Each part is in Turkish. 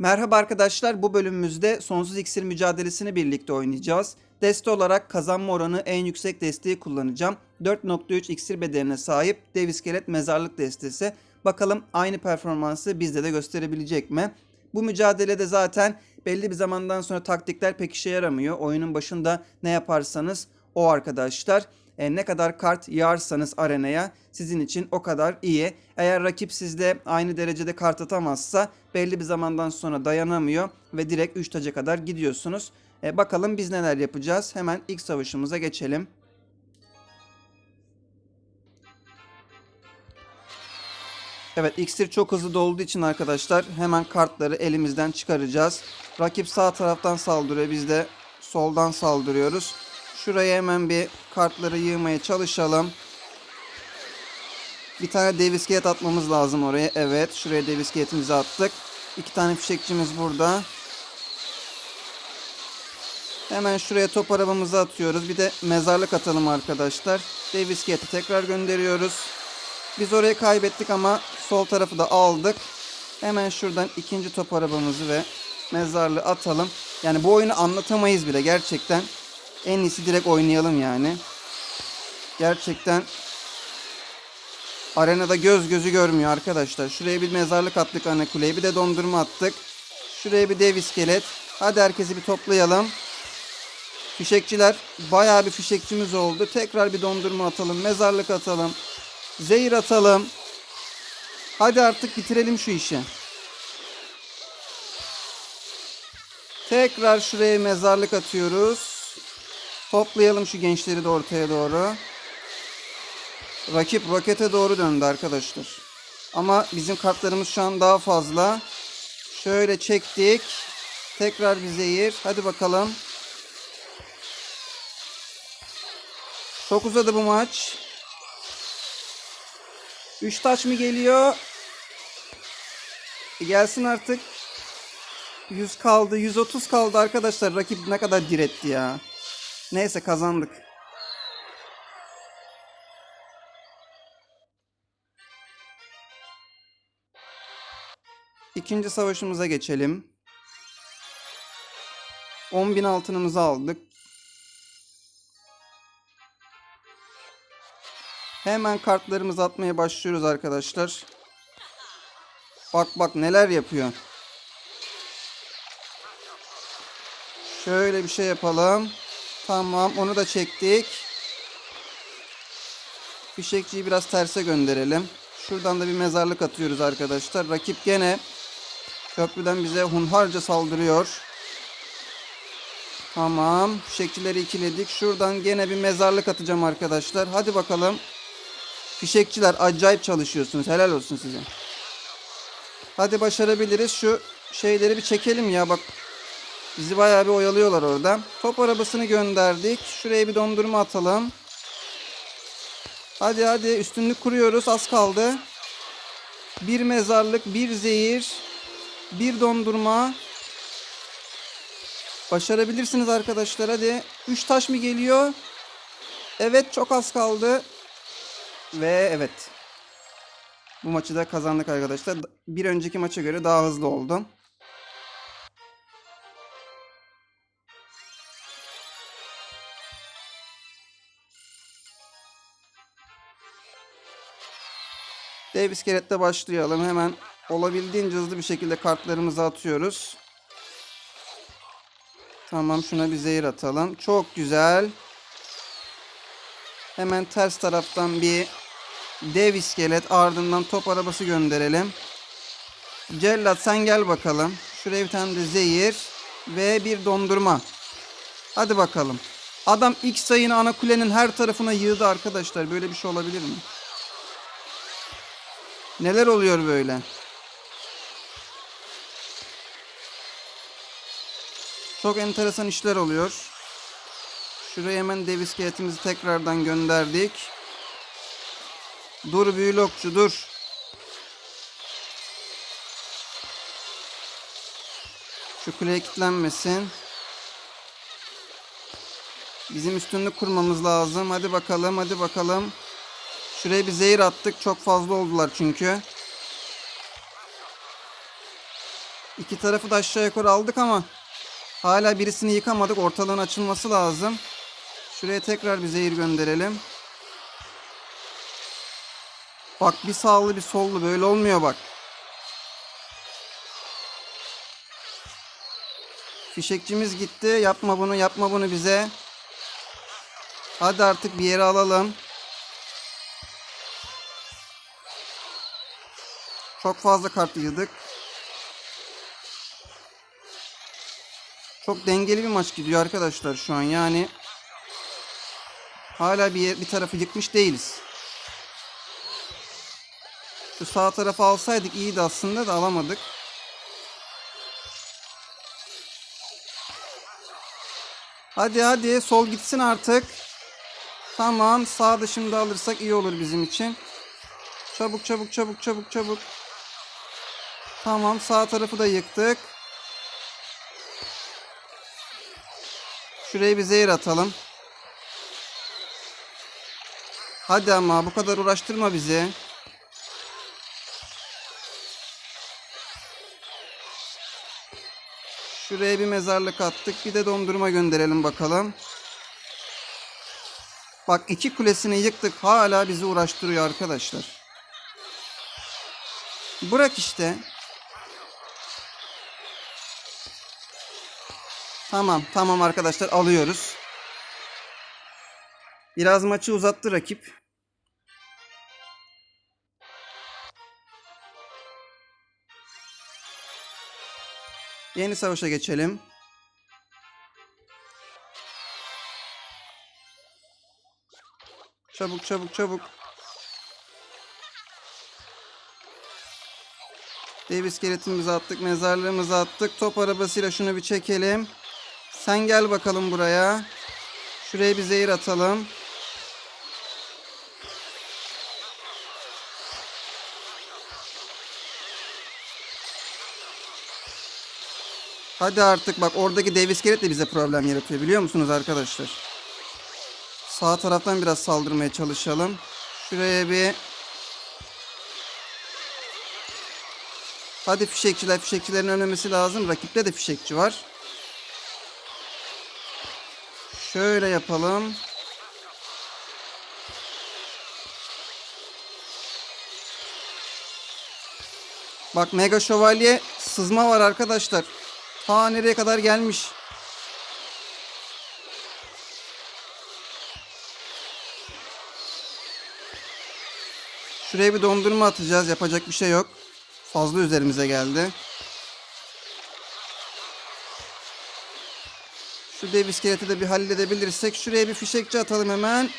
Merhaba arkadaşlar, bu bölümümüzde sonsuz iksir mücadelesini birlikte oynayacağız. Deste olarak kazanma oranı en yüksek desteği kullanacağım. 4.3 iksir bedeline sahip dev iskelet mezarlık destesi. Bakalım aynı performansı bizde de gösterebilecek mi? Bu mücadelede zaten belli bir zamandan sonra taktikler pek işe yaramıyor. Oyunun başında ne yaparsanız o arkadaşlar. E, ne kadar kart yağarsanız arenaya sizin için o kadar iyi. Eğer rakip sizde aynı derecede kart atamazsa belli bir zamandan sonra dayanamıyor ve direkt 3 taca kadar gidiyorsunuz. E, bakalım biz neler yapacağız. Hemen ilk savaşımıza geçelim. Evet iksir çok hızlı dolduğu için arkadaşlar hemen kartları elimizden çıkaracağız. Rakip sağ taraftan saldırıyor. Biz de soldan saldırıyoruz. Şuraya hemen bir kartları yığmaya çalışalım. Bir tane dev atmamız lazım oraya. Evet şuraya dev attık. İki tane fişekçimiz burada. Hemen şuraya top arabamızı atıyoruz. Bir de mezarlık atalım arkadaşlar. Dev tekrar gönderiyoruz. Biz orayı kaybettik ama sol tarafı da aldık. Hemen şuradan ikinci top arabamızı ve mezarlığı atalım. Yani bu oyunu anlatamayız bile gerçekten. En iyisi direkt oynayalım yani. Gerçekten arenada göz gözü görmüyor arkadaşlar. Şuraya bir mezarlık attık ana kuleye. Bir de dondurma attık. Şuraya bir dev iskelet. Hadi herkesi bir toplayalım. Fişekçiler bayağı bir fişekçimiz oldu. Tekrar bir dondurma atalım. Mezarlık atalım. Zehir atalım. Hadi artık bitirelim şu işi. Tekrar şuraya mezarlık atıyoruz. Toplayalım şu gençleri de ortaya doğru. Rakip rokete doğru döndü arkadaşlar. Ama bizim kartlarımız şu an daha fazla. Şöyle çektik. Tekrar bir zehir. Hadi bakalım. Çok uzadı bu maç. 3 taş mı geliyor? E gelsin artık. 100 kaldı. 130 kaldı arkadaşlar. Rakip ne kadar diretti ya. Neyse kazandık. İkinci savaşımıza geçelim. 10.000 altınımızı aldık. Hemen kartlarımızı atmaya başlıyoruz arkadaşlar. Bak bak neler yapıyor. Şöyle bir şey yapalım. Tamam onu da çektik. Fişekçiyi biraz terse gönderelim. Şuradan da bir mezarlık atıyoruz arkadaşlar. Rakip gene köprüden bize hunharca saldırıyor. Tamam. Fişekçileri ikiledik. Şuradan gene bir mezarlık atacağım arkadaşlar. Hadi bakalım. Fişekçiler acayip çalışıyorsunuz. Helal olsun size. Hadi başarabiliriz. Şu şeyleri bir çekelim ya bak. Bizi bayağı bir oyalıyorlar orada. Top arabasını gönderdik. Şuraya bir dondurma atalım. Hadi hadi üstünlük kuruyoruz. Az kaldı. Bir mezarlık, bir zehir, bir dondurma. Başarabilirsiniz arkadaşlar. Hadi. Üç taş mı geliyor? Evet çok az kaldı. Ve evet. Bu maçı da kazandık arkadaşlar. Bir önceki maça göre daha hızlı oldu. Dev iskelette başlayalım. Hemen olabildiğince hızlı bir şekilde kartlarımızı atıyoruz. Tamam şuna bir zehir atalım. Çok güzel. Hemen ters taraftan bir dev iskelet ardından top arabası gönderelim. Cellat sen gel bakalım. Şuraya bir tane de zehir ve bir dondurma. Hadi bakalım. Adam ilk sayını ana kulenin her tarafına yığdı arkadaşlar. Böyle bir şey olabilir mi? Neler oluyor böyle? Çok enteresan işler oluyor. Şuraya hemen dev iskeletimizi tekrardan gönderdik. Dur büyülokçu dur. Şu kuleye kilitlenmesin. Bizim üstünlük kurmamız lazım. Hadi bakalım hadi bakalım. Şuraya bir zehir attık. Çok fazla oldular çünkü. İki tarafı da aşağı yukarı aldık ama hala birisini yıkamadık. Ortalığın açılması lazım. Şuraya tekrar bir zehir gönderelim. Bak bir sağlı bir sollu böyle olmuyor bak. Fişekçimiz gitti. Yapma bunu yapma bunu bize. Hadi artık bir yere alalım. Çok fazla kart yığdık. Çok dengeli bir maç gidiyor arkadaşlar şu an. Yani hala bir bir tarafı yıkmış değiliz. Şu sağ tarafı alsaydık iyiydi aslında da alamadık. Hadi hadi sol gitsin artık. Tamam sağ dışında alırsak iyi olur bizim için. Çabuk çabuk çabuk çabuk çabuk. Tamam sağ tarafı da yıktık. Şuraya bir zehir atalım. Hadi ama bu kadar uğraştırma bizi. Şuraya bir mezarlık attık. Bir de dondurma gönderelim bakalım. Bak iki kulesini yıktık. Hala bizi uğraştırıyor arkadaşlar. Bırak işte. Tamam, tamam arkadaşlar alıyoruz. Biraz maçı uzattı rakip. Yeni savaşa geçelim. Çabuk çabuk çabuk. Dev iskeletimizi attık, mezarlığımızı attık. Top arabasıyla şunu bir çekelim. Sen gel bakalım buraya. Şuraya bir zehir atalım. Hadi artık bak oradaki dev iskelet de bize problem yaratıyor biliyor musunuz arkadaşlar? Sağ taraftan biraz saldırmaya çalışalım. Şuraya bir Hadi fişekçiler fişekçilerin ölmemesi lazım. Rakipte de fişekçi var. Şöyle yapalım. Bak Mega Şövalye sızma var arkadaşlar. Ta nereye kadar gelmiş. Şuraya bir dondurma atacağız. Yapacak bir şey yok. Fazla üzerimize geldi. Şu dev iskeleti de bir halledebilirsek. Şuraya bir fişekçi atalım hemen.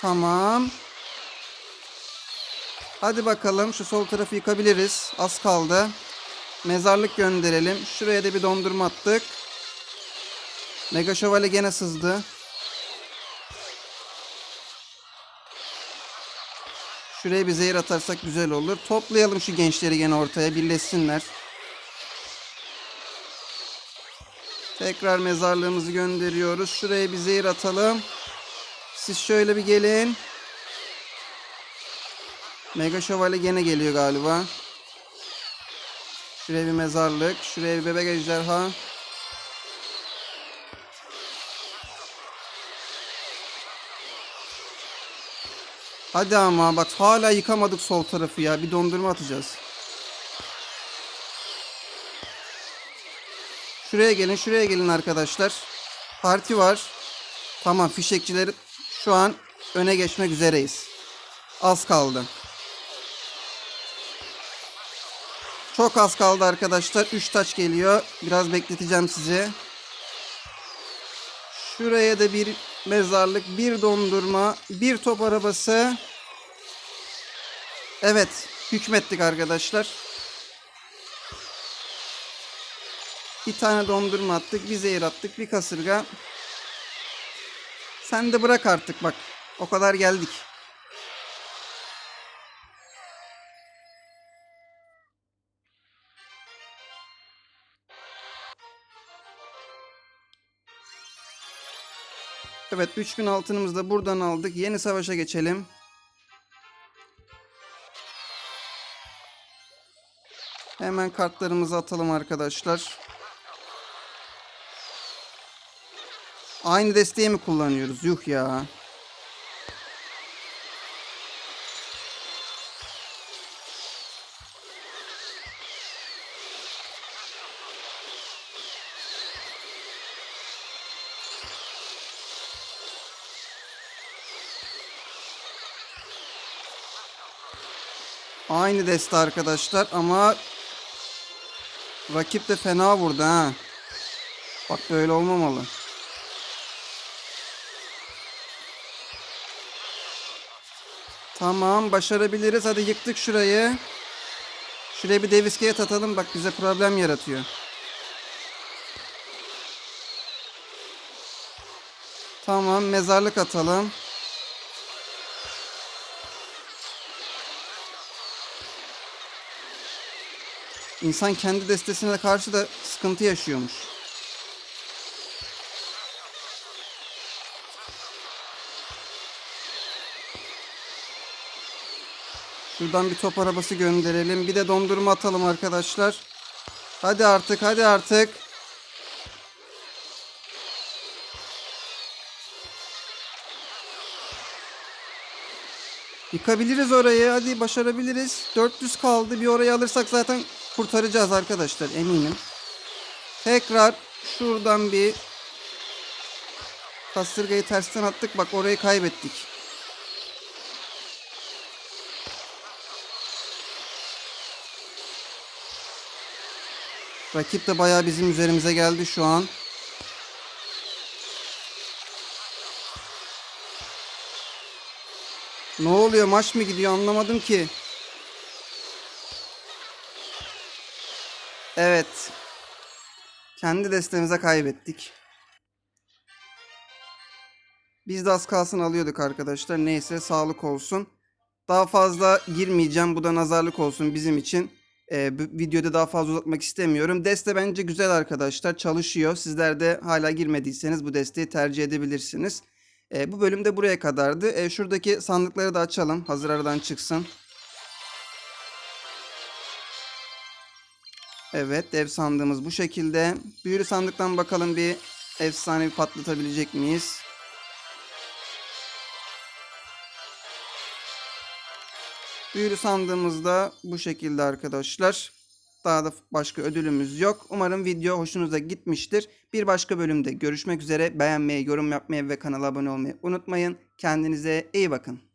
Tamam. Hadi bakalım şu sol tarafı yıkabiliriz. Az kaldı. Mezarlık gönderelim. Şuraya da bir dondurma attık. Mega Şövalye gene sızdı. Şuraya bir zehir atarsak güzel olur. Toplayalım şu gençleri gene ortaya. Birleşsinler. Tekrar mezarlığımızı gönderiyoruz. Şuraya bir zehir atalım. Siz şöyle bir gelin. Mega Şövalye gene geliyor galiba. Şuraya bir mezarlık. Şuraya bir bebek ejderha. Hadi ama bak hala yıkamadık sol tarafı ya. Bir dondurma atacağız. Şuraya gelin, şuraya gelin arkadaşlar. Parti var. Tamam, fişekçileri şu an öne geçmek üzereyiz. Az kaldı. Çok az kaldı arkadaşlar. 3 taç geliyor. Biraz bekleteceğim sizi. Şuraya da bir mezarlık, bir dondurma, bir top arabası. Evet, hükmettik arkadaşlar. Bir tane dondurma attık, bir zehir attık, bir kasırga. Sen de bırak artık bak. O kadar geldik. Evet 3000 altınımızı da buradan aldık. Yeni savaşa geçelim. Hemen kartlarımızı atalım arkadaşlar. Aynı desteği mi kullanıyoruz? Yuh ya. Aynı deste arkadaşlar ama rakip de fena vurdu ha. Bak böyle olmamalı. Tamam başarabiliriz. Hadi yıktık şurayı. Şuraya bir deviskeye atalım. Bak bize problem yaratıyor. Tamam mezarlık atalım. İnsan kendi destesine karşı da sıkıntı yaşıyormuş. Şuradan bir top arabası gönderelim. Bir de dondurma atalım arkadaşlar. Hadi artık, hadi artık. Yıkabiliriz orayı. Hadi başarabiliriz. 400 kaldı. Bir orayı alırsak zaten kurtaracağız arkadaşlar eminim. Tekrar şuradan bir kasırgayı tersten attık. Bak orayı kaybettik. Rakip de bayağı bizim üzerimize geldi şu an. Ne oluyor? Maç mı gidiyor? Anlamadım ki. Evet. Kendi destemize kaybettik. Biz de az kalsın alıyorduk arkadaşlar. Neyse sağlık olsun. Daha fazla girmeyeceğim. Bu da nazarlık olsun bizim için. Ee, bu videoda daha fazla uzatmak istemiyorum. Deste bence güzel arkadaşlar. Çalışıyor. Sizler de hala girmediyseniz bu desteği tercih edebilirsiniz. Ee, bu bölüm de buraya kadardı. Ee, şuradaki sandıkları da açalım. Hazır aradan çıksın. Evet dev sandığımız bu şekilde. Büyülü sandıktan bakalım bir efsane bir patlatabilecek miyiz? Büyülü sandığımızda bu şekilde arkadaşlar. Daha da başka ödülümüz yok. Umarım video hoşunuza gitmiştir. Bir başka bölümde görüşmek üzere. Beğenmeyi, yorum yapmayı ve kanala abone olmayı unutmayın. Kendinize iyi bakın.